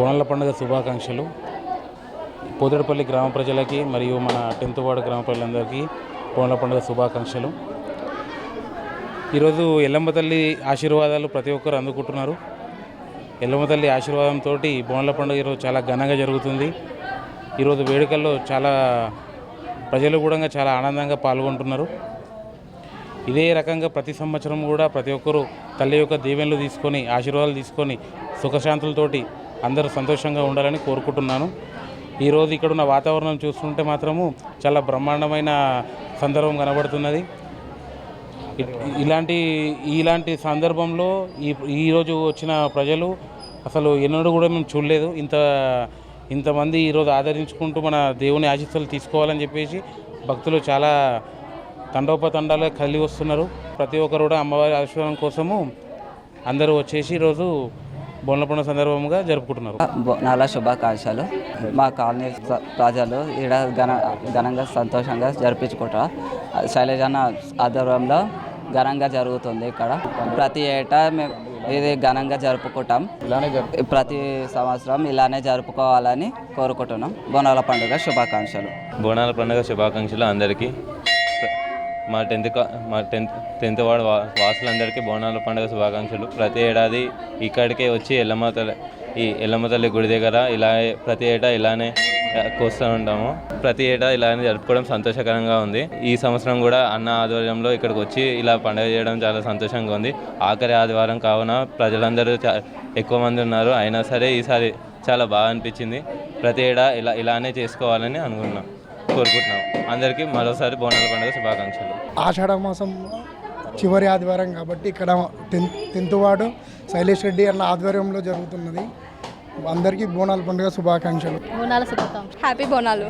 బోనాల పండుగ శుభాకాంక్షలు. పోదడపల్లి గ్రామ ప్రజలకి మరియు మన టెన్త్ వార్డు గ్రామ ప్రజలందరికీ బోనాల పండుగ శుభాకాంక్షలు. ఈరోజు ఎల్లమ్మ తల్లి ఆశీర్వాదాలు ప్రతి ఒక్కరు అందుకుంటున్నారు. ఎల్లమ్మ తల్లి ఆశీర్వాదంతో బోనాల పండుగ ఈరోజు చాలా ఘనంగా జరుగుతుంది. ఈరోజు వేడుకల్లో చాలా ప్రజలు కూడా చాలా ఆనందంగా పాల్గొంటున్నారు. ఇదే రకంగా ప్రతి సంవత్సరం కూడా ప్రతి ఒక్కరూ తల్లి యొక్క దీవెనలు తీసుకొని ఆశీర్వాదాలు తీసుకొని సుఖశాంతులతోటి అందరూ సంతోషంగా ఉండాలని కోరుకుంటున్నాను. ఈరోజు ఇక్కడ ఉన్న వాతావరణం చూస్తుంటే మాత్రము చాలా బ్రహ్మాండమైన సందర్భం కనబడుతున్నది. ఇలాంటి ఇలాంటి సందర్భంలో ఈ ఈరోజు వచ్చిన ప్రజలు అసలు ఎన్నడూ కూడా మేము చూడలేదు. ఇంత ఇంతమంది ఈరోజు ఆదరించుకుంటూ మన దేవుని ఆశీస్సులు తీసుకోవాలని చెప్పేసి భక్తులు చాలా తండోపతండాలుగా కలిగి వస్తున్నారు. ప్రతి ఒక్కరు కూడా అమ్మవారి ఆశీర్వాదం కోసము అందరూ వచ్చేసి ఈరోజు బోన్ల పండుగ సందర్భంగా జరుపుకుంటున్నారు. బోనాల శుభాకాంక్షలు. మా కాలనీ ప్ర- ప్రజలు ఈడ ఘన ఘనంగా సంతోషంగా జరిపించుకుంటారు. శైలజన ఆధ్వర్యంలో ఘనంగా జరుగుతుంది ఇక్కడ. ప్రతి ఏటా మేము ఇది ఘనంగా జరుపుకుంటాం. ప్రతి సంవత్సరం ఇలానే జరుపుకోవాలని కోరుకుంటున్నాం. బోనాల పండుగ శుభాకాంక్షలు. బోనాల పండుగ శుభాకాంక్షలు అందరికీ. మా టెన్త్ కా- మా టెన్త్ టెన్త్ వాడు వా వాసులందరికీ బోనాల పండుగ శుభాకాంక్షలు. ప్రతి ఏడాది ఇక్కడికే వచ్చి ఎల్లమ్మ తల్లి ఈ ఎల్లమ్మ తల్లి గుడి దగ్గర ఇలా ప్రతి ఏటా ఇలానే కోస్తూ ఉంటాము. ప్రతి ఏటా ఇలానే జరుపుకోవడం సంతోషకరంగా ఉంది. ఈ సంవత్సరం కూడా అన్న ఆధ్వర్యంలో ఇక్కడికి వచ్చి ఇలా పండుగ చేయడం చాలా సంతోషంగా ఉంది. ఆఖరి ఆదివారం కావున ప్రజలందరూ చా ఎక్కువ మంది ఉన్నారు. అయినా సరే ఈసారి చాలా బాగా అనిపించింది. ప్రతి ఏడా ఇలా ఇలానే చేసుకోవాలని అనుకున్నాం కోరుకుంటున్నాం. అందరికీ మరోసారి బోనాల పండుగ శుభాకాంక్షలు. ఆషాఢ మాసం చివరి ఆదివారం కాబట్టి ఇక్కడ tenth tenth ward Shailesh Reddy అన్న ఆధ్వర్యంలో జరుగుతున్నది. అందరికీ బోనాల పండుగ శుభాకాంక్షలు. బోనాల శుభాకాంక్షలు. హ్యాపీ బోనాలు.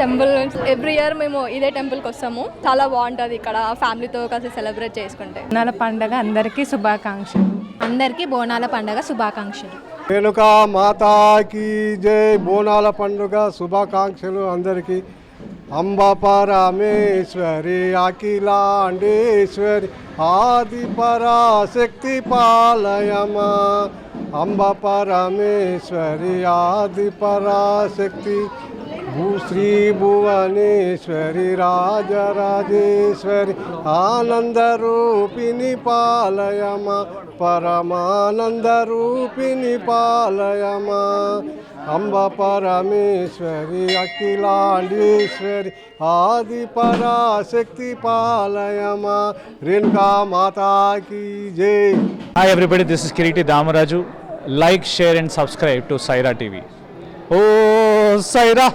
టెంపుల్ నుంచి ఎవ్రీ ఇయర్ మేము ఇదే టెంపుల్కి వస్తాము. చాలా బాగుంటుంది ఇక్కడ ఫ్యామిలీతో కలిసి సెలబ్రేట్ చేసుకుంటే. బోనాల పండగ అందరికీ శుభాకాంక్షలు. అందరికీ బోనాల పండగ శుభాకాంక్షలు. రేణుకా మాతాకి జై. బోనాల పండుగ శుభాకాంక్షలు అందరికీ. అంబ పరమేశ్వరి అఖిలాండేశ్వరి ఆది పరాశక్తి పాలయమా అంబ పరమేశ్వరి ఆది పరాశక్తి శ్రీ భువనేశ్వరి రాజరాజేశ్వరి ఆనందరూపిణి పాలయమా. పరమానందరూపిణి పాలయమా. అంబ పరమేశ్వరి అఖిలాండీశ్వరి ఆది పరాశక్తి పాలయమా రేణుకా మాతాకి జై. Hi everybody this is Kireeti Damaraju like share and subscribe to Saira TV oh Sye Raa